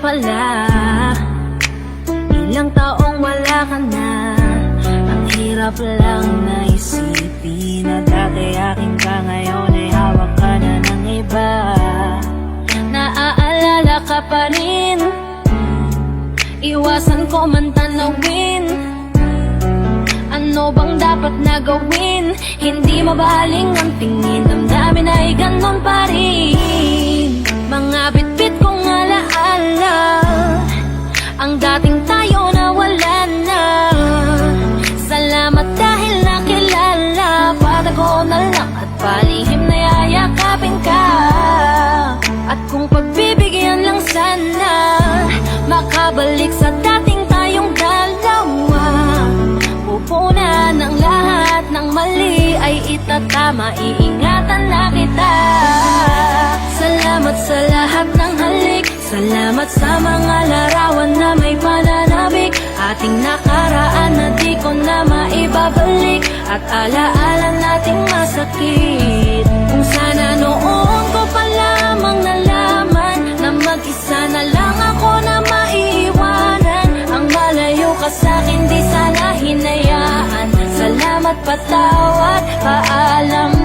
pala. Ilang taong wala ka na. Ang hirap lang na isipin Na dati akin ka ngayon ay hawak ka na ng iba. Naaalala ka pa rin. Iwasan ko man tanawin. Ano bang dapat na gawin? Hindi mabaling ang tingin. Damdamin ay ganon pa dating tayo na wala na. Salamat dahil nakilala. Patago na lang at palihim na yayakapin ka. At kung pagbibigyan lang sana Makabalik sa dating tayong dalawa. Pupuna ng lahat ng mali ay itatama. Iingatan na kita Salamat sa mga larawan na may pananabik. Ating nakaraan na di ko na maibabalik. At alaala nating masakit. Kung sana noon ko pa lamang nalaman Na mag-isa na lang ako na maiiwanan Ang malayo ka sa'kin di sana hinayaan. Salamat patawad, paalam